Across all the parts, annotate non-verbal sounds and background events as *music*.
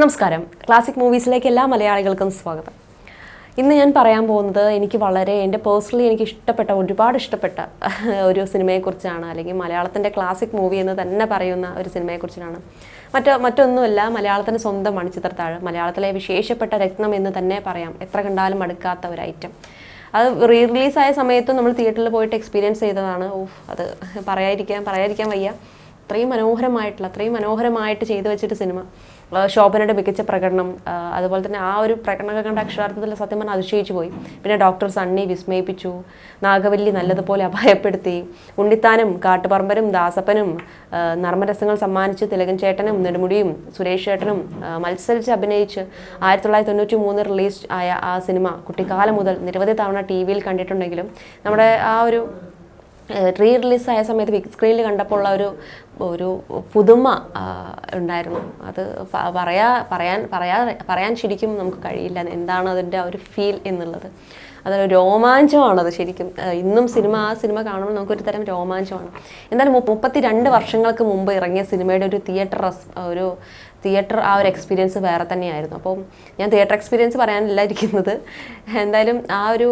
നമസ്കാരം. ക്ലാസിക് മൂവീസിലേക്ക് എല്ലാ മലയാളികൾക്കും സ്വാഗതം. ഇന്ന് ഞാൻ പറയാൻ പോകുന്നത് എനിക്ക് വളരെ എന്റെ പേഴ്സണലി എനിക്ക് ഇഷ്ടപ്പെട്ട ഒരുപാട് ഇഷ്ടപ്പെട്ട *laughs* ഒരു സിനിമയെക്കുറിച്ചാണ്. അല്ലെങ്കിൽ മലയാളത്തിന്റെ ക്ലാസിക് മൂവി എന്ന് തന്നെ പറയുന്ന ഒരു സിനിമയെക്കുറിച്ചാണ്. മറ്റ് മറ്റൊന്നുമല്ല മലയാളത്തിന്റെ സ്വന്തം മണിച്ചിത്രത്താഴ് മലയാളത്തിലെ വിശേഷപ്പെട്ട രത്നം എന്ന് തന്നെ പറയാം. എത്ര കണ്ടാലും മടുക്കാത്ത ഒരു ഐറ്റം അത് റീ റിലീസായ സമയത്തും നമ്മൾ തിയേറ്ററിൽ പോയിട്ട് എക്സ്പീരിയൻസ് ചെയ്തതാണ്. ഓഫ് അത് പറയാതിരിക്കാൻ പറയാതിരിക്കാൻ വയ്യ. അത്രയും മനോഹരമായിട്ടുള്ള അത്രയും മനോഹരമായിട്ട് ചെയ്തു വെച്ചിട്ട് സിനിമ. ശോഭനയുടെ മികച്ച പ്രകടനം അതുപോലെ തന്നെ ആ ഒരു പ്രകടനമൊക്കെ കണ്ട അക്ഷരാർത്ഥത്തിൽ സത്യം പറഞ്ഞാൽ അതിശയിച്ചു പോയി. പിന്നെ ഡോക്ടർ സണ്ണി വിസ്മയിപ്പിച്ചു. നാഗവല്ലി നല്ലതുപോലെ അപായപ്പെടുത്തി. ഉണ്ണിത്താനും കാട്ടുപറമ്പനും ദാസപ്പനും നർമ്മരസങ്ങൾ സമ്മാനിച്ച് തിലകൻ ചേട്ടനും നെടുമുടിയും സുരേഷ് ചേട്ടനും മത്സരിച്ച് അഭിനയിച്ച് ആയിരത്തി തൊള്ളായിരത്തി തൊണ്ണൂറ്റി മൂന്ന് റിലീസ് ആയ ആ സിനിമ കുട്ടിക്കാലം മുതൽ നിരവധി തവണ ടി വിയിൽ കണ്ടിട്ടുണ്ടെങ്കിലും നമ്മുടെ ആ ഒരു റീ റിലീസായ സമയത്ത് ബിഗ് സ്ക്രീനിൽ കണ്ടപ്പോൾ ഉള്ള ഒരു ഒരു പുതുമ ഉണ്ടായിരുന്നു. അത് പറയാ പറയാൻ പറയാ പറയാൻ ശരിക്കും നമുക്ക് കഴിയില്ല. എന്താണ് അതിന്റെ ഒരു ഫീൽ എന്നുള്ളത്. അതൊരു രോമാഞ്ചമാണത് ശരിക്കും. ഇന്നും സിനിമ ആ സിനിമ കാണുമ്പോൾ നമുക്കൊരു തരം രോമാഞ്ചമാണ്. എന്തായാലും മുപ്പത്തി രണ്ട് വർഷങ്ങൾക്ക് മുമ്പ് ഇറങ്ങിയ സിനിമയുടെ ഒരു തിയേറ്റർ ഒരു തിയേറ്റർ ആ ഒരു എക്സ്പീരിയൻസ് വേറെ തന്നെയായിരുന്നു. അപ്പോൾ ഞാൻ തിയേറ്റർ എക്സ്പീരിയൻസ് പറയാനല്ല ഇരിക്കുന്നത്. എന്തായാലും ആ ഒരു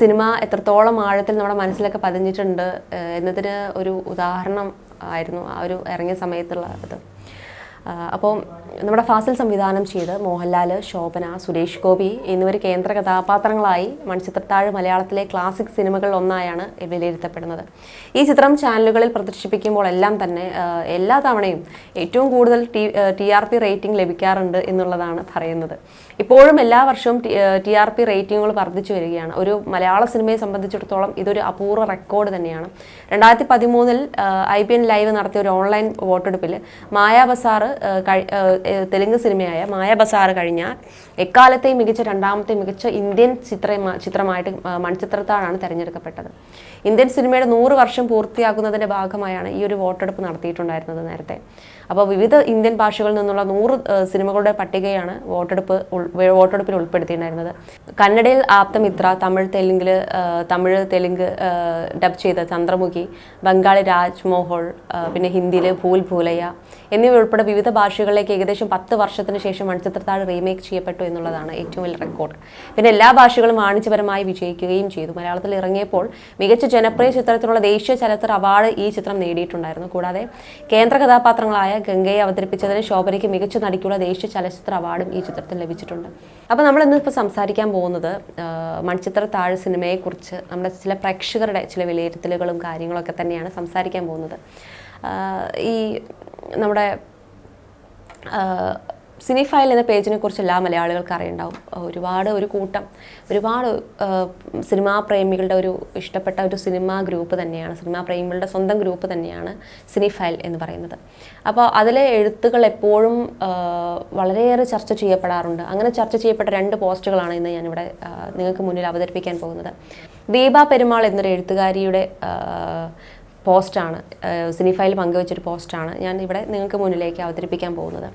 സിനിമ എത്രത്തോളം ആഴത്തിൽ നമ്മുടെ മനസ്സിലൊക്കെ പതിഞ്ഞിട്ടുണ്ട് എന്നതിന് ഒരു ഉദാഹരണം ആയിരുന്നു ആ ഒരു ഇറങ്ങിയ സമയത്തുള്ള ഇത് അപ്പോൾ നമ്മുടെ ഫാസിൽ സംവിധാനം ചെയ്ത് മോഹൻലാൽ ശോഭന സുരേഷ് ഗോപി എന്നിവർ കേന്ദ്ര കഥാപാത്രങ്ങളായി മൺചിത്രത്താഴ് മലയാളത്തിലെ ക്ലാസിക് സിനിമകളിൽ ഒന്നായാണ് വിലയിരുത്തപ്പെടുന്നത്. ഈ ചിത്രം ചാനലുകളിൽ പ്രദർശിപ്പിക്കുമ്പോൾ എല്ലാം തന്നെ എല്ലാ തവണയും ഏറ്റവും കൂടുതൽ ടി ആർ പി റേറ്റിംഗ് ലഭിക്കാറുണ്ട് എന്നുള്ളതാണ് പറയുന്നത്. ഇപ്പോഴും എല്ലാ വർഷവും ടി ആർ പി റേറ്റിംഗുകൾ വർദ്ധിച്ചു വരികയാണ്. ഒരു മലയാള സിനിമയെ സംബന്ധിച്ചിടത്തോളം ഇതൊരു അപൂർവ റെക്കോർഡ് തന്നെയാണ്. രണ്ടായിരത്തി പതിമൂന്നിൽ ഐ പി എൻ ലൈവ് നടത്തിയ ഒരു ഓൺലൈൻ വോട്ടെടുപ്പിൽ മായാ ബസാർ തെലുങ്ക് സിനിമയായ മായ കഴിഞ്ഞ എക്കാലത്തെയും മികച്ച രണ്ടാമത്തെ മികച്ച ഇന്ത്യൻ ചിത്ര ചിത്രമായിട്ട് മൺചിത്രത്താണ് തിരഞ്ഞെടുക്കപ്പെട്ടത്. ഇന്ത്യൻ സിനിമയുടെ നൂറ് വർഷം പൂർത്തിയാക്കുന്നതിന്റെ ഭാഗമായാണ് ഈ ഒരു വോട്ടെടുപ്പ് നടത്തിയിട്ടുണ്ടായിരുന്നത് നേരത്തെ. അപ്പോൾ വിവിധ ഇന്ത്യൻ ഭാഷകളിൽ നിന്നുള്ള നൂറ് സിനിമകളുടെ പട്ടികയാണ് വോട്ടെടുപ്പ് വോട്ടെടുപ്പിൽ ഉൾപ്പെടുത്തിയിട്ടുണ്ടായിരുന്നത്. കന്നഡയിൽ ആപ്തമിത്ര തമിഴ് തെലുങ്കിൽ തമിഴ് തെലുങ്ക് ഡബ് ചെയ്ത ചന്ദ്രമുഖി ബംഗാളി രാജ്മോഹോൾ പിന്നെ ഹിന്ദിയിൽ ഭൂൽ ഭൂലയ്യ എന്നിവ ഉൾപ്പെടെ വിവിധ ഭാഷകളിലേക്ക് ഏകദേശം പത്ത് വർഷത്തിന് ശേഷം മൺചിത്രത്താഴ് റീമേക്ക് ചെയ്യപ്പെട്ടു എന്നുള്ളതാണ് ഏറ്റവും വലിയ റെക്കോർഡ്. പിന്നെ എല്ലാ ഭാഷകളും വാണിജ്യപരമായി വിജയിക്കുകയും ചെയ്തു. മലയാളത്തിൽ ഇറങ്ങിയപ്പോൾ മികച്ച ജനപ്രിയ ചിത്രത്തിനുള്ള ദേശീയ ചലച്ചിത്ര അവാർഡ് ഈ ചിത്രം നേടിയിട്ടുണ്ടായിരുന്നു. കൂടാതെ കേന്ദ്ര കഥാപാത്രങ്ങളായ ഗംഗയെ അവതരിപ്പിച്ചതിന് ശോഭനയ്ക്ക് മികച്ച നടിക്കുള്ള ദേശീയ ചലച്ചിത്ര അവാർഡും ഈ ചിത്രത്തിൽ ലഭിച്ചിട്ടുണ്ട്. അപ്പോൾ നമ്മൾ ഇന്ന് ഇപ്പോൾ സംസാരിക്കാൻ പോകുന്നത് മൺചിത്ര താഴ് സിനിമയെക്കുറിച്ച് നമ്മുടെ ചില പ്രേക്ഷകരുടെ ചില വിലയിരുത്തലുകളും കാര്യങ്ങളൊക്കെ തന്നെയാണ് സംസാരിക്കാൻ പോകുന്നത്. ഈ നമ്മുടെ സിനി ഫയൽ എന്ന പേജിനെ കുറിച്ച് എല്ലാ മലയാളികൾക്ക് അറിയണ്ടാവും. ഒരുപാട് ഒരു കൂട്ടം ഒരുപാട് സിനിമാ പ്രേമികളുടെ ഒരു ഇഷ്ടപ്പെട്ട ഒരു സിനിമാ ഗ്രൂപ്പ് തന്നെയാണ് സിനിമാ പ്രേമികളുടെ സ്വന്തം ഗ്രൂപ്പ് തന്നെയാണ് സിനി ഫയൽ എന്ന് പറയുന്നത്. അപ്പോൾ അതിലെ എഴുത്തുകൾ എപ്പോഴും വളരെയേറെ ചർച്ച ചെയ്യപ്പെടാറുണ്ട്. അങ്ങനെ ചർച്ച ചെയ്യപ്പെട്ട രണ്ട് പോസ്റ്റുകളാണ് ഇന്ന് ഞാനിവിടെ നിങ്ങൾക്ക് മുന്നിൽ അവതരിപ്പിക്കാൻ പോകുന്നത്. ദീപ പെരുമാൾ എന്നൊരു എഴുത്തുകാരിയുടെ പോസ്റ്റാണ് സിനിഫയിൽ പങ്കുവച്ചൊരു പോസ്റ്റാണ് ഞാൻ ഇവിടെ നിങ്ങൾക്ക് മുന്നിലേക്ക് അവതരിപ്പിക്കാൻ പോകുന്നത്.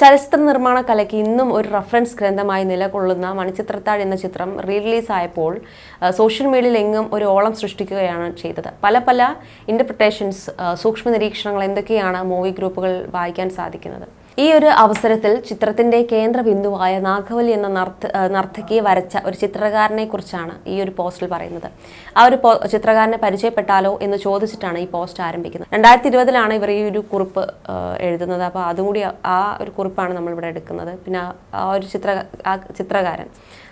ചലച്ചിത്ര നിർമ്മാണ കലയ്ക്ക് ഇന്നും ഒരു റഫറൻസ് ഗ്രന്ഥമായി നിലകൊള്ളുന്ന മണിച്ചിത്രത്താഴ് എന്ന ചിത്രം റിലീസ് ആയപ്പോൾ സോഷ്യൽ മീഡിയയിൽ എങ്ങും ഒരു ഓളം സൃഷ്ടിക്കുകയാണ് ചെയ്തത്. പല പല ഇന്റർപ്രിട്ടേഷൻസ് സൂക്ഷ്മ നിരീക്ഷണങ്ങൾ എന്തൊക്കെയാണ് മൂവി ഗ്രൂപ്പുകൾ വായിക്കാൻ സാധിക്കുന്നത്? ഈ ഒരു അവസരത്തിൽ ചിത്രത്തിന്റെ കേന്ദ്ര ബിന്ദുവായ നാഗവലി എന്ന നർത്ത നർത്തകിയെ വരച്ച ഒരു ചിത്രകാരനെ കുറിച്ചാണ് ഈ ഒരു പോസ്റ്റിൽ പറയുന്നത്. ആ ഒരു ചിത്രകാരനെ പരിചയപ്പെട്ടാലോ എന്ന് ചോദിച്ചിട്ടാണ് ഈ പോസ്റ്റ് ആരംഭിക്കുന്നത്. രണ്ടായിരത്തി ഇരുപതിലാണ് ഇവർ ഈ ഒരു കുറിപ്പ് എഴുതുന്നത്. അപ്പോൾ അതും കൂടി ആ ഒരു കുറിപ്പാണ് നമ്മളിവിടെ എടുക്കുന്നത്. പിന്നെ ആ- ഒരു ചിത്ര ആ ചിത്രകാരൻ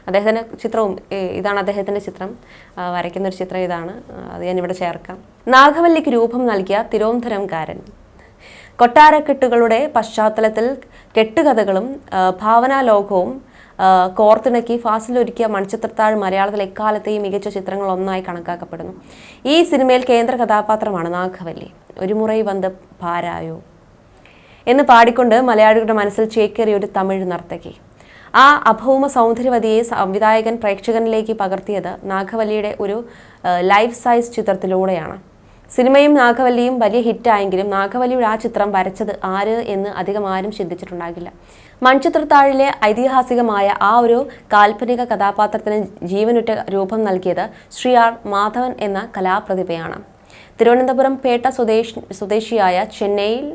അദ്ദേഹത്തിന്റെ ചിത്രവും ഇതാണ് അദ്ദേഹത്തിന്റെ ചിത്രം. വരയ്ക്കുന്ന ഒരു ചിത്രം ഇതാണ്. അത് ഞാനിവിടെ ചേർക്കാം. നാഗവല്ലിക്ക് രൂപം നൽകിയ തിരുവനന്തപുരംകാരൻ കൊട്ടാരക്കെട്ടുകളുടെ പശ്ചാത്തലത്തിൽ കെട്ടുകഥകളും ഭാവനാലോകവും കോർത്തിണക്കി ഫാസിലൊരുക്കിയ മൺചിത്രത്താഴ് മലയാളത്തിൽ എക്കാലത്തെയും മികച്ച ചിത്രങ്ങൾ ഒന്നായി കണക്കാക്കപ്പെടുന്നു. ഈ സിനിമയിൽ കേന്ദ്ര കഥാപാത്രമാണ് നാഗവല്ലി. ഒരു മുറൈ വന്ന് പാരായോ? എന്ന് പാടിക്കൊണ്ട് മലയാളികളുടെ മനസ്സിൽ ചേക്കേറിയ ഒരു തമിഴ് നർത്തകി. ആ അഭൗമ സൗന്ദര്യവതിയെ സംവിധായകൻ പ്രേക്ഷകനിലേക്ക് പകർത്തിയത് നാഗവല്ലിയുടെ ഒരു ലൈഫ് സൈസ് ചിത്രത്തിലൂടെയാണ്. സിനിമയും നാഗവല്ലിയും വലിയ ഹിറ്റായെങ്കിലും നാഗവല്ലിയുടെ ആ ചിത്രം വരച്ചത് ആര് എന്ന് അധികം ആരും ചിന്തിച്ചിട്ടുണ്ടാകില്ല. മൺചിത്രത്താഴിലെ ഐതിഹാസികമായ ആ ഒരു കാൽപ്പനിക കഥാപാത്രത്തിന് ജീവനുറ്റ രൂപം നൽകിയത് ശ്രീ ആർ മാധവൻ എന്ന കലാപ്രതിഭയാണ്. തിരുവനന്തപുരം പേട്ട സ്വദേശ് സ്വദേശിയായ ചെന്നൈയിൽ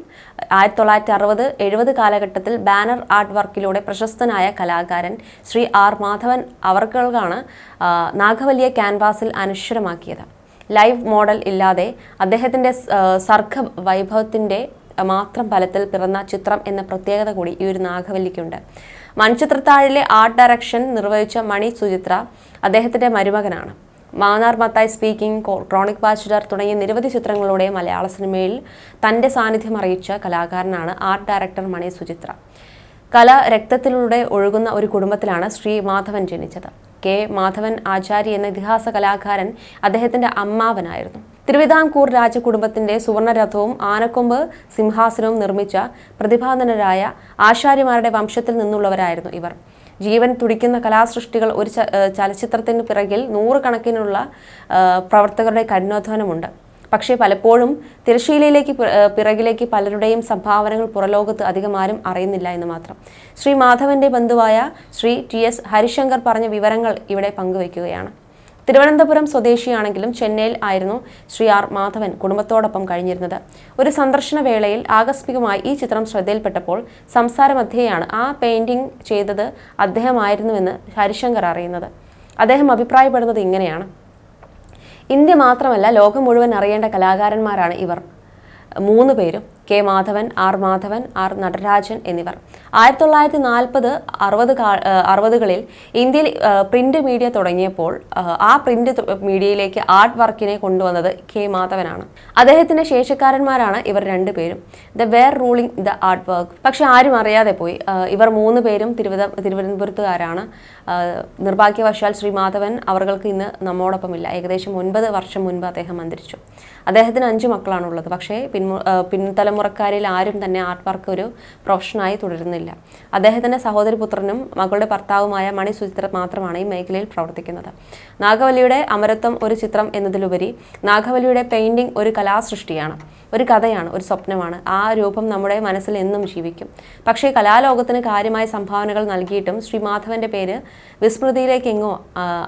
ആയിരത്തി തൊള്ളായിരത്തി അറുപത് എഴുപത് കാലഘട്ടത്തിൽ ബാനർ ആർട്ട് വർക്കിലൂടെ പ്രശസ്തനായ കലാകാരൻ ശ്രീ ആർ മാധവൻ അവർക്കാണ് നാഗവല്ലിയെ ക്യാൻവാസിൽ അനശ്വരമാക്കിയത്. ലൈവ് മോഡൽ ഇല്ലാതെ അദ്ദേഹത്തിന്റെ സർഗ വൈഭവത്തിന്റെ മാത്രം ഫലത്തിൽ പിറന്ന ചിത്രം എന്ന പ്രത്യേകത കൂടി ഈ ഒരു നാഗവല്ലിക്കുണ്ട്. മൺചിത്രത്താഴിലെ ആർട്ട് ഡയറക്ഷൻ നിർവഹിച്ച മണി സുചിത്ര അദ്ദേഹത്തിന്റെ മരുമകനാണ്. Mannar Mathai speaking chronic bachelor തുടങ്ങിയ നിരവധി ചിത്രങ്ങളിലൂടെ മലയാള സിനിമയിൽ തന്റെ സാന്നിധ്യം അറിയിച്ച കലാകാരനാണ് ആർട്ട് ഡയറക്ടർ മണി സുചിത്ര. കല രക്തത്തിലൂടെ ഒഴുകുന്ന ഒരു കുടുംബത്തിലാണ് ശ്രീ മാധവൻ ജനിച്ചത്. കെ. മാധവൻ ആചാരി എന്ന ഇതിഹാസ കലാകാരൻ അദ്ദേഹത്തിന്റെ അമ്മാവനായിരുന്നു. തിരുവിതാംകൂർ രാജകുടുംബത്തിന്റെ സുവർണരഥവും ആനക്കൊമ്പ് സിംഹാസനവും നിർമ്മിച്ച പ്രതിഭാധനരായ ആശാരിമാരുടെ വംശത്തിൽ നിന്നുള്ളവരായിരുന്നു ഇവർ. ജീവൻ തുടിക്കുന്ന കലാസൃഷ്ടികൾ ഒരു ചലച്ചിത്രത്തിന് പിറകിൽ നൂറുകണക്കിനുള്ള പ്രവർത്തകരുടെ കഠിനാധ്വാനമുണ്ട്. പക്ഷേ പലപ്പോഴും തിരശ്ശീലയിലേക്ക് പി- പിറകിലേക്ക് പലരുടെയും സംഭാവനകൾ പുറലോകത്ത് അധികം ആരും അറിയുന്നില്ല എന്ന് മാത്രം. ശ്രീ മാധവന്റെ ബന്ധുവായ ശ്രീ ടി എസ് ഹരിശങ്കർ പറഞ്ഞ വിവരങ്ങൾ ഇവിടെ പങ്കുവയ്ക്കുകയാണ്. തിരുവനന്തപുരം സ്വദേശിയാണെങ്കിലും ചെന്നൈയിൽ ആയിരുന്നു ശ്രീ ആർ മാധവൻ കുടുംബത്തോടൊപ്പം കഴിഞ്ഞിരുന്നത്. ഒരു സന്ദർശന വേളയിൽ ആകസ്മികമായി ഈ ചിത്രം ശ്രദ്ധയിൽപ്പെട്ടപ്പോൾ സംസാരമധ്യേയാണ് ആ പെയിന്റിംഗ് ചെയ്തത് അദ്ദേഹമായിരുന്നുവെന്ന് ഹരിശങ്കർ അറിയുന്നത്. അദ്ദേഹം അഭിപ്രായപ്പെടുന്നത് ഇങ്ങനെയാണ്. ഇന്ത്യ മാത്രമല്ല ലോകം മുഴുവൻ അറിയേണ്ട കലാകാരന്മാരാണ് ഇവർ. മൂന്ന് പേരും. K Madhavan R Madhavan R Natarajan എന്നിവർ. ആയിരത്തി തൊള്ളായിരത്തി നാൽപ്പത് അറുപത് അറുപതുകളിൽ ഇന്ത്യയിൽ പ്രിന്റ് മീഡിയ തുടങ്ങിയപ്പോൾ ആ പ്രിന്റ് മീഡിയയിലേക്ക് ആർട്ട് വർക്കിനെ കൊണ്ടുവന്നത് കെ മാധവനാണ്. അദ്ദേഹത്തിന്റെ ശേഷക്കാരന്മാരാണ് ഇവർ രണ്ടുപേരും the where ruling the art work. പക്ഷെ ആരും അറിയാതെ പോയി. ഇവർ മൂന്ന് പേരും തിരുവിത തിരുവനന്തപുരത്തുകാരാണ്. നിർഭാഗ്യവശാൽ ശ്രീ മാധവൻ അവർക്ക് ഇന്ന് നമ്മോടൊപ്പമില്ല. ഏകദേശം ഒൻപത് വർഷം മുൻപ് അദ്ദേഹം അന്തരിച്ചു. അദ്ദേഹത്തിന് അഞ്ച് മക്കളാണുള്ളത്. പക്ഷേ പിൻമു ഏഹ് പിൻതലമുറക്കാരിൽ ആരും തന്നെ ആർട്ട് വർക്ക് ഒരു പ്രൊഫഷനായി തുടരുന്നില്ല. അദ്ദേഹത്തിന്റെ സഹോദരപുത്രനും മകളുടെ ഭർത്താവുമായ മണി സുചിത്ര മാത്രമാണ് ഈ മേഖലയിൽ പ്രവർത്തിക്കുന്നത്. നാഗവല്ലിയുടെ അമരത്വം ഒരു ചിത്രം എന്നതിലുപരി നാഗവല്ലിയുടെ പെയിന്റിംഗ് ഒരു കലാസൃഷ്ടിയാണ് ഒരു കഥയാണ് ഒരു സ്വപ്നമാണ്. ആ രൂപം നമ്മുടെ മനസ്സിൽ എന്നും ജീവിക്കും. പക്ഷേ കലാലോകത്തിന് കാര്യമായ സംഭാവനകൾ നൽകിയിട്ടും ശ്രീ മാധവന്റെ പേര് വിസ്മൃതിയിലേക്കെങ്ങോ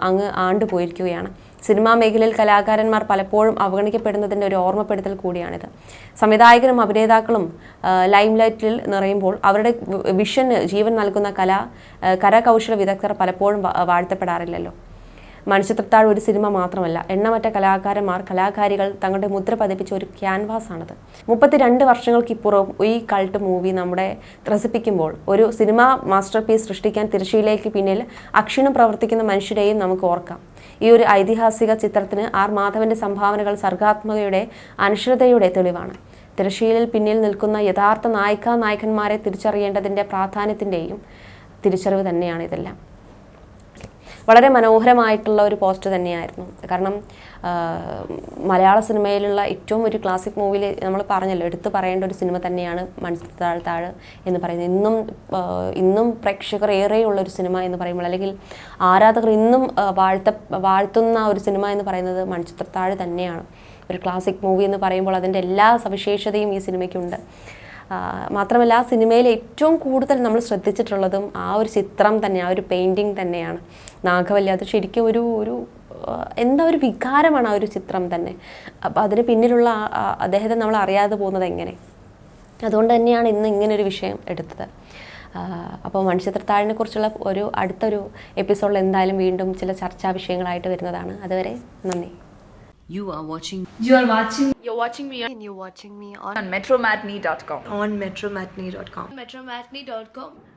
അങ്ങ് ആണ്ടുപോയിരിക്കുകയാണ്. സിനിമാ മേഖലയിൽ കലാകാരന്മാർ പലപ്പോഴും അവഗണിക്കപ്പെടുന്നതിന്റെ ഒരു ഓർമ്മപ്പെടുത്തൽ കൂടിയാണിത്. സംവിധായകരും അഭിനേതാക്കളും ലൈം ലൈറ്റിൽ നിറയുമ്പോൾ അവരുടെ വിഷന് ജീവൻ നൽകുന്ന കല കരകൗശല വിദഗ്ധർ പലപ്പോഴും വാഴ്ത്തപ്പെടാറില്ലല്ലോ. മണിച്ചിത്രത്താഴ് ഒരു സിനിമ മാത്രമല്ല എണ്ണമറ്റ കലാകാരന്മാർ കലാകാരികൾ തങ്ങളുടെ മുദ്ര പതിപ്പിച്ച ഒരു ക്യാൻവാസ് ആണത് മുപ്പത്തിരണ്ട് വർഷങ്ങൾക്കിപ്പുറവും ഈ കൾട്ട് മൂവി നമ്മുടെ ത്രസിപ്പിക്കുമ്പോൾ ഒരു സിനിമ മാസ്റ്റർ പീസ് സൃഷ്ടിക്കാൻ തിരശ്ശീലയ്ക്ക് പിന്നിൽ അക്ഷീണം പ്രവർത്തിക്കുന്ന മനുഷ്യരെയും നമുക്ക് ഓർക്കാം. ഈ ഒരു ഐതിഹാസിക ചിത്രത്തിന് ആർ മാധവന്റെ സംഭാവനകൾ സർഗാത്മകയുടെ അനുശ്രതയുടെ തെളിവാണ്. തിരശ്ശീലിൽ പിന്നിൽ നിൽക്കുന്ന യഥാർത്ഥ നായിക നായകന്മാരെ തിരിച്ചറിയേണ്ടതിന്റെ പ്രാധാന്യത്തിന്റെയും തിരിച്ചറിവ് തന്നെയാണ് ഇതെല്ലാം. വളരെ മനോഹരമായിട്ടുള്ള ഒരു പോസ്റ്റ് തന്നെയായിരുന്നു. കാരണം മലയാള സിനിമയിലുള്ള ഏറ്റവും ഒരു ക്ലാസിക് മൂവിയിൽ നമ്മൾ പറഞ്ഞല്ലോ എടുത്തു പറയേണ്ട ഒരു സിനിമ തന്നെയാണ് മൺതാഴ് താഴ് എന്ന് പറയുന്നത്. ഇന്നും ഇന്നും പ്രേക്ഷകർ ഏറെയുള്ള ഒരു സിനിമ എന്ന് പറയുമ്പോൾ അല്ലെങ്കിൽ ആരാധകർ ഇന്നും വാഴ്ത്ത വാഴ്ത്തുന്ന ഒരു സിനിമ എന്ന് പറയുന്നത് മൺചിത്രത്താഴ് തന്നെയാണ്. ഒരു ക്ലാസിക് മൂവി എന്ന് പറയുമ്പോൾ അതിന്റെ എല്ലാ സവിശേഷതയും ഈ സിനിമയ്ക്കുണ്ട്. മാത്രമല്ല ആ സിനിമയിൽ ഏറ്റവും കൂടുതൽ നമ്മൾ ശ്രദ്ധിച്ചിട്ടുള്ളതും ആ ഒരു ചിത്രം തന്നെ ആ ഒരു പെയിന്റിങ് തന്നെയാണ്. നാഗവല്ലി അത് ശരിക്കും ഒരു ഒരു എന്താ ഒരു വികാരമാണ് ആ ഒരു ചിത്രം തന്നെ. അപ്പം അതിന് പിന്നിലുള്ള അദ്ദേഹത്തെ നമ്മൾ അറിയാതെ പോകുന്നത് എങ്ങനെ? അതുകൊണ്ട് തന്നെയാണ് ഇന്ന് ഇങ്ങനെ ഒരു വിഷയം എടുത്തത്. അപ്പോൾ മൺചിത്രത്താഴിനെ കുറിച്ചുള്ള ഒരു അടുത്തൊരു എപ്പിസോഡിൽ എന്തായാലും വീണ്ടും ചില ചർച്ചാ വിഷയങ്ങളായിട്ട് വരുന്നതാണ്. അതുവരെ നന്ദി. You are watching You are watching You're watching me and you're watching me on, on metromatney.com. on metromatney.com. metromatney.com